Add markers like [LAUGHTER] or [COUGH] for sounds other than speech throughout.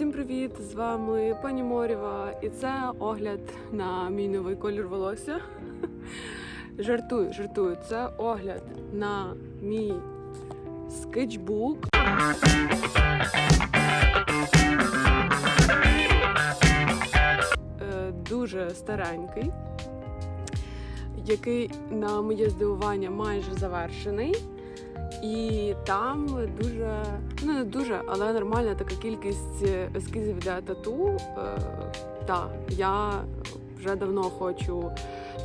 Всім привіт! З вами пані Морєва, і це огляд на мій новий колір волосся. [LAUGHS] Жартую, жартую. Це огляд на мій скетчбук. Е, Дуже старенький, який, на моє здивування, майже завершений. І там дуже, ну не дуже, але нормальна така кількість ескізів для тату. Е, та, я вже давно хочу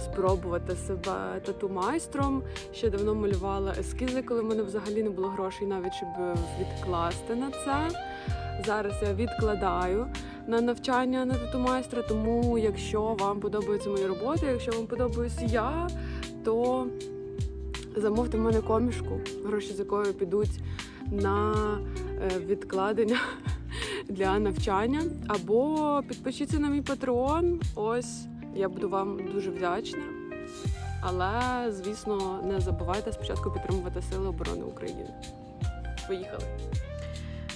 спробувати себе тату-майстром. Ще давно малювала ескізи, коли в мене взагалі не було грошей, навіть щоб відкласти на це. Зараз я відкладаю на навчання на тату-майстра, тому якщо вам подобаються мої роботи, якщо вам подобаюся я, то замовте в мене комішку, гроші з якої підуть на е, відкладення [LAUGHS] для навчання. Або підпишіться на мій патреон. Ось я буду вам дуже вдячна. Але, звісно, не забувайте спочатку підтримувати Сили оборони України. Поїхали!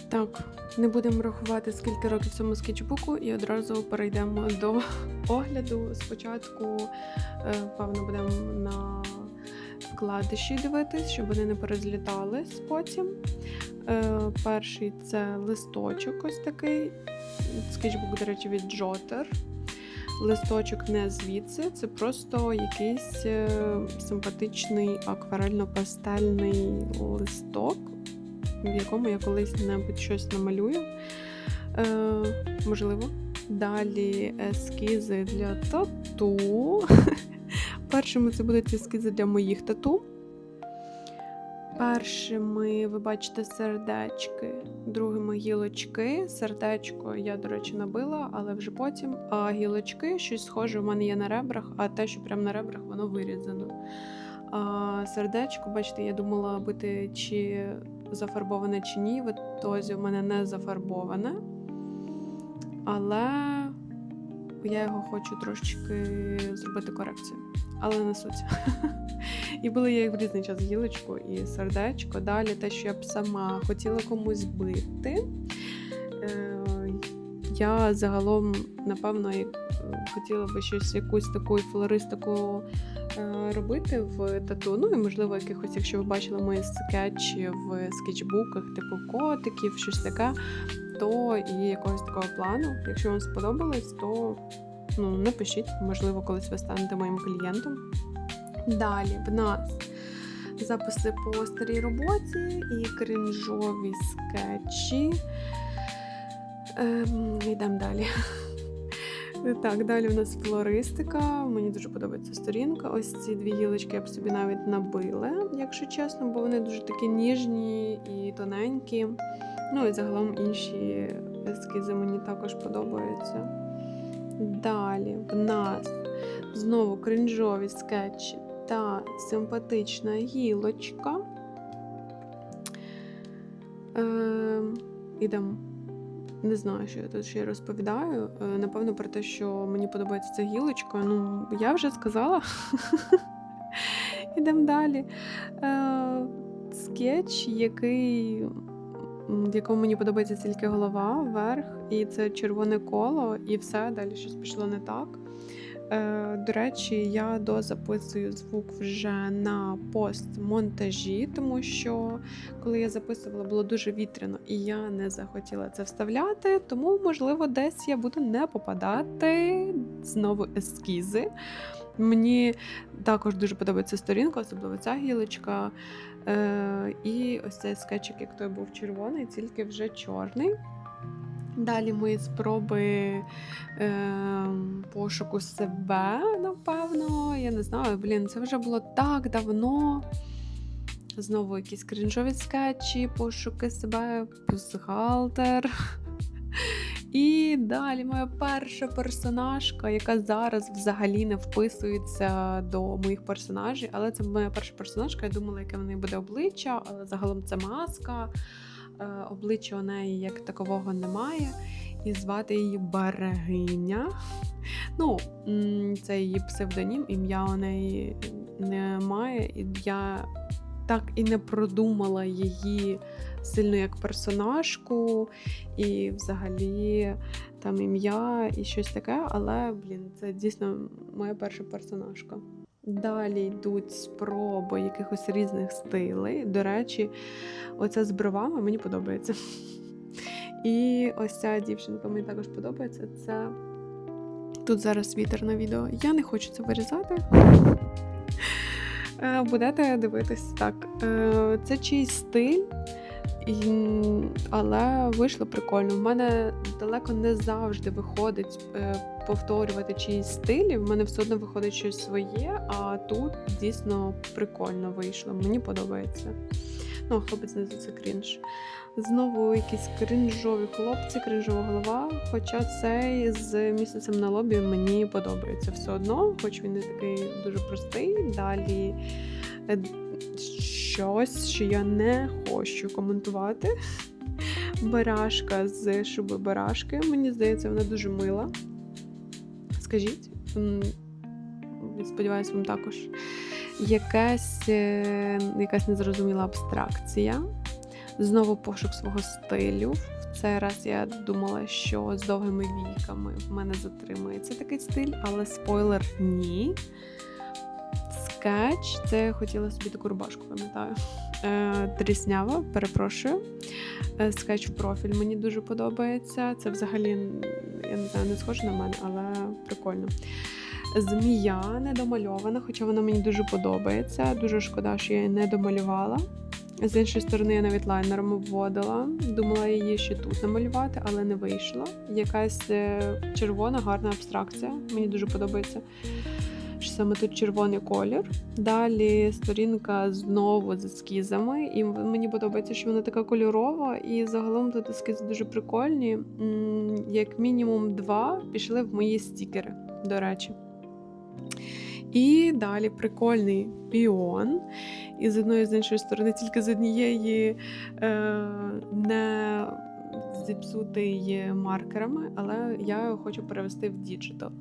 Так, не будемо рахувати, скільки років цьому скетчбуку, і одразу перейдемо до [LAUGHS] огляду. Спочатку, е, певно, будемо на вкладиші дивитись, щоб вони не перезлітались потім. Е, перший це листочок ось такий. Скетчбук, до речі, від Jotter. Листочок не звідси, це просто якийсь е, симпатичний акварельно-пастельний листок, в якому я колись небудь щось намалюю. Е, можливо. Далі ескізи для тату. [LAUGHS] Першими це будуть ескізи для моїх тату. Першими ви бачите сердечки, другими гілочки. Сердечко я, до речі, набила, але вже потім. А гілочки щось схоже в мене є на ребрах, а те, що прямо на ребрах, воно вирізано. А сердечко, бачите, я думала бути чи зафарбоване, чи ні. В ітозі в мене не зафарбоване. Але я його хочу трошечки зробити корекцію. Але не суть. [LAUGHS] І були я їх в різний час гілочку і сердечко. Далі те, що я б сама хотіла комусь бити. Е, Я загалом, напевно, е, хотіла би щось якусь таку флористику е, робити в тату. Ну і можливо, якихось, якщо ви бачили мої скетчі в скетчбуках, типу котиків, щось таке, то і якогось такого плану. Якщо вам сподобалось, то ну, напишіть, можливо, колись ви станете моїм клієнтом. Далі в нас записи по старій роботі і кринжові скетчі. Ем, йдемо далі. Так, далі в нас флористика. Мені дуже подобається сторінка. Ось ці дві гілочки я б собі навіть набила, якщо чесно, бо вони дуже такі ніжні і тоненькі. Ну і загалом інші ескізи мені також подобаються. Далі в нас знову кринжові скетчі та симпатична гілочка. Е, ідемо. Не знаю, що я тут ще розповідаю. Е, напевно, про те, що мені подобається ця гілочка. Ну, я вже сказала. [LAUGHS] Ідемо далі. Е, скетч, який в якому мені подобається тільки голова вверх, і це червоне коло, і все, далі щось пішло не так. Е, До речі, я дозаписую звук вже на постмонтажі, тому що коли я записувала, було дуже вітряно, і я не захотіла це вставляти, тому, можливо, десь я буду не попадати знову ескізи. Мені також дуже подобається сторінка, особливо ця гілочка. Е, І ось цей скетчик, як той був червоний, тільки вже чорний. Далі мої спроби е, пошуку себе, напевно. Я не знаю, блін, це вже було так давно. Знову якісь крінжові скетчі, пошуки себе, бюстгальтер. І далі моя перша персонажка, яка зараз взагалі не вписується до моїх персонажів. Але це моя перша персонажка. Я думала, яке в неї буде обличчя, але загалом це маска. Е, Обличчя у неї як такового немає. І звати її Берегиня. Ну, це її псевдонім, ім'я у неї немає. І я так і не продумала її сильно як персонажку, і взагалі там ім'я і щось таке, але блін, це дійсно моя перша персонажка. Далі йдуть спроби якихось різних стилей. До речі, оце з бровами мені подобається. [LAUGHS] І ось ця дівчинка мені також подобається. Це тут зараз вітер на відео. Я не хочу це вирізати. [LAUGHS] Е, Будете дивитись так. Е, Це чийсь стиль, але вийшло прикольно. В мене далеко не завжди виходить е, повторювати чиїсь стилі. В мене все одно виходить щось своє, а тут дійсно прикольно вийшло. Мені подобається. Ну, хлопець не це крінж. Знову якісь крінжові хлопці, крінжова голова. Хоча цей з місяцем на лобі мені подобається все одно, хоч він не такий дуже простий. Далі е, щось, що я не хочу коментувати. Барашка з шуби барашки. Мені здається, вона дуже мила. Скажіть, сподіваюся, вам також. Якась, е, якась незрозуміла абстракція. Знову пошук свого стилю. В цей раз я думала, що з довгими війками в мене затримається такий стиль, але спойлер ні. Скетч, це я хотіла собі таку рубашку, пам'ятаю. Е, тріснява, перепрошую. Е, скетч в профіль мені дуже подобається. Це взагалі, я не знаю, не схоже на мене, але прикольно. Змія недомальована, хоча вона мені дуже подобається. Дуже шкода, що я її не домалювала. З іншої сторони, я навіть лайнером обводила. Думала її ще тут намалювати, але не вийшло. Якась е, червона, гарна абстракція. Мені дуже подобається. Що Саме тут червоний колір. Далі сторінка знову з ескізами. І мені подобається, що вона така кольорова. І загалом тут ескізи дуже прикольні. Як мінімум два пішли в мої стікери, до речі. І далі прикольний піон. І з одної з іншої сторони, тільки з однієї е, не зіпсутий маркерами, але я його хочу перевести в діджитал.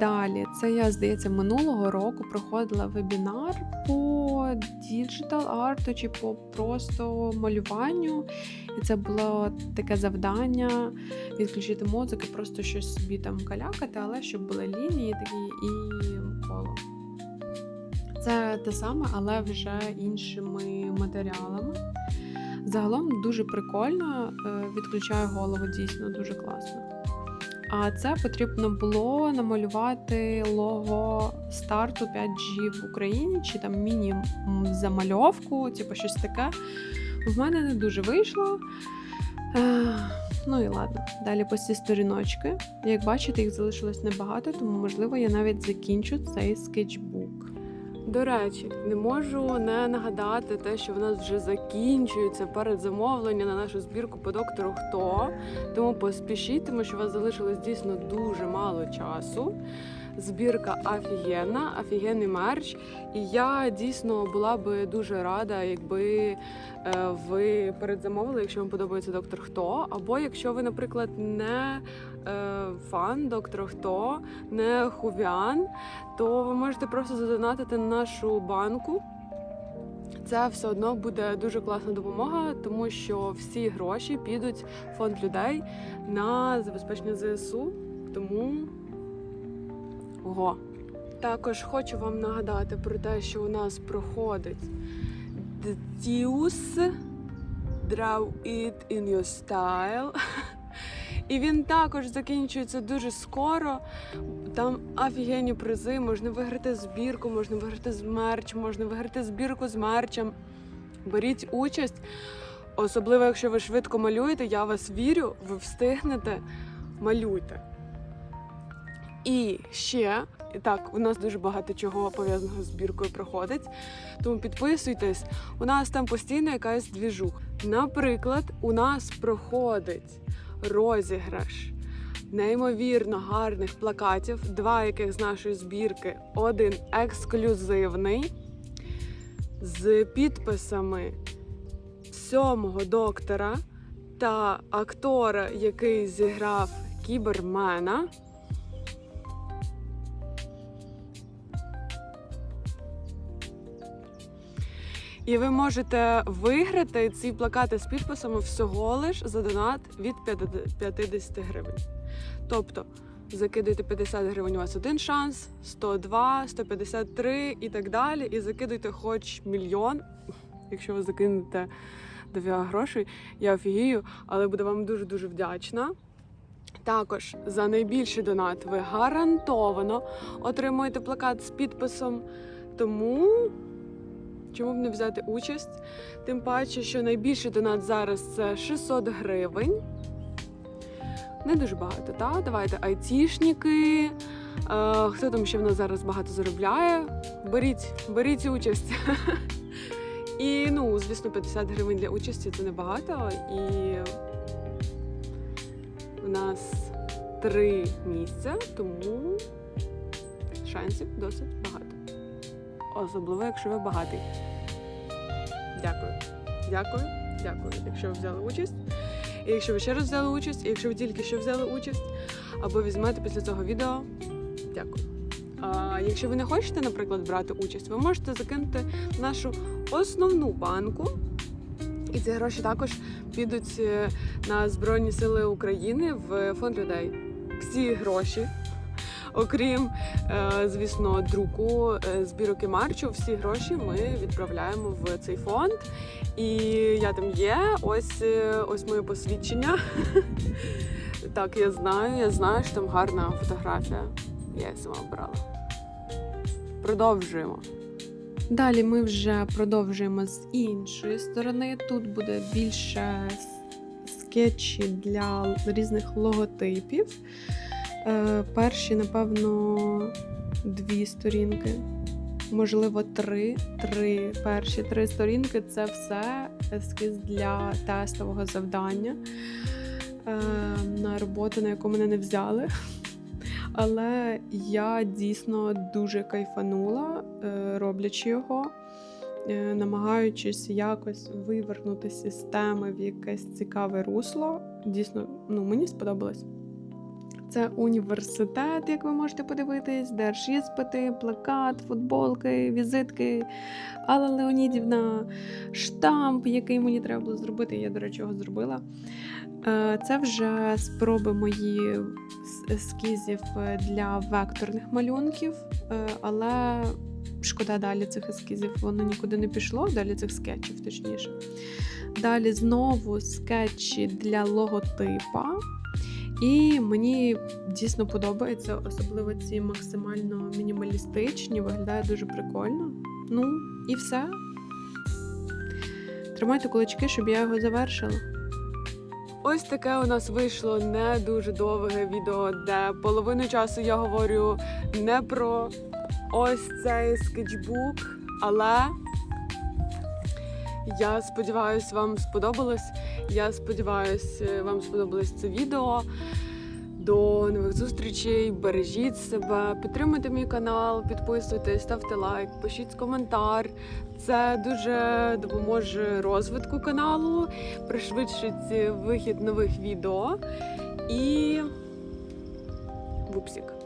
Далі, це я, здається, минулого року проходила вебінар по діджитал арту чи по просто малюванню. І це було таке завдання відключити мозок і просто щось собі там калякати, але щоб були лінії такі і коло. Це те саме, але вже іншими матеріалами. Загалом дуже прикольно, е, відключає голову дійсно дуже класно. А це потрібно було намалювати лого старту 5G в Україні, чи там міні-замальовку, типу щось таке. В мене не дуже вийшло. Е, Ну і ладно. Далі по ці сторіночки. Як бачите, їх залишилось небагато, тому можливо я навіть закінчу цей скетчбук. До речі, не можу не нагадати те, що в нас вже закінчується передзамовлення на нашу збірку по доктору Хто. Тому поспішіть, тому що у вас залишилось дійсно дуже мало часу. Збірка офігенна, офігенний мерч. І я дійсно була би дуже рада, якби е, ви передзамовили, якщо вам подобається доктор Хто. Або якщо ви, наприклад, не е, фан доктора Хто, не хувіан, то ви можете просто задонатити на нашу банку. Це все одно буде дуже класна допомога, тому що всі гроші підуть в фонд людей на забезпечення ЗСУ. Тому ого. Також хочу вам нагадати про те, що у нас проходить Deuce Draw It in Your Style. І він також закінчується дуже скоро. Там офігенні призи, можна виграти збірку, можна виграти з мерч, можна виграти збірку з мерчем. Беріть участь. Особливо, якщо ви швидко малюєте, я вас вірю, ви встигнете, малюйте. І ще, так, у нас дуже багато чого пов'язаного з збіркою проходить. Тому підписуйтесь, у нас там постійно якась двіжуха. Наприклад, у нас проходить розіграш неймовірно гарних плакатів, два яких з нашої збірки, один ексклюзивний з підписами сьомого доктора та актора, який зіграв кібермена. І ви можете виграти ці плакати з підписами всього лиш за донат від 50 гривень. Тобто закидуйте 50 гривень, у вас один шанс, 102, 153 і так далі. І закидуйте хоч мільйон. Якщо ви закинете дофіга грошей, я офігію, але буду вам дуже-дуже вдячна. Також за найбільший донат ви гарантовано отримуєте плакат з підписом. Тому чому б не взяти участь? Тим паче, що найбільший донат зараз це 600 гривень. Не дуже багато, так? Давайте айтішники. Е, хто там ще в нас зараз багато заробляє? Беріть, беріть участь. І ну, звісно, 50 гривень для участі це небагато. І в нас три місця, тому шансів досить багато. Особливо, якщо ви багатий. Дякую. Дякую, дякую, якщо ви взяли участь. І якщо ви ще раз взяли участь, і якщо ви тільки що взяли участь, або візьмете після цього відео, дякую. А якщо ви не хочете, наприклад, брати участь, ви можете закинути нашу основну банку. І ці гроші також підуть е, на Збройні Сили України в фонд людей. Всі гроші, окрім, е, звісно, друку е, збірок марчу, всі гроші ми відправляємо в цей фонд. І я там є. Ось е, ось моє посвідчення. [LAUGHS] Так, я знаю, я знаю, що там гарна фотографія. Я її сама обрала. Продовжуємо. Далі ми вже продовжуємо з іншої сторони. Тут буде більше скетчі для різних логотипів. Е, перші, напевно, дві сторінки. Можливо, три. Три перші три сторінки це все ескіз для тестового завдання е, на роботу, на яку мене не взяли. Але я дійсно дуже кайфанула, е, роблячи його, е, намагаючись якось вивернути системи в якесь цікаве русло. Дійсно, ну мені сподобалось. Це університет, як ви можете подивитись, держіспити, плакат, футболки, візитки. Алла Леонідівна, штамп, який мені треба було зробити. Я, до речі, його зробила. Е, Це вже спроби мої ескізів для векторних малюнків, е, але шкода далі цих ескізів, воно нікуди не пішло, далі цих скетчів, точніше. Далі знову скетчі для логотипа. І мені дійсно подобається, особливо ці максимально мінімалістичні, виглядає дуже прикольно. Ну, і все. Тримайте кулачки, щоб я його завершила. Ось таке у нас вийшло не дуже довге відео, де половину часу я говорю не про ось цей скетчбук, але я сподіваюся, вам сподобалось. Я сподіваюся, вам сподобалось це відео. До нових зустрічей, бережіть себе, підтримуйте мій канал, підписуйтесь, ставте лайк, пишіть коментар. Це дуже допоможе розвитку каналу, пришвидшить вихід нових відео. І вупсік.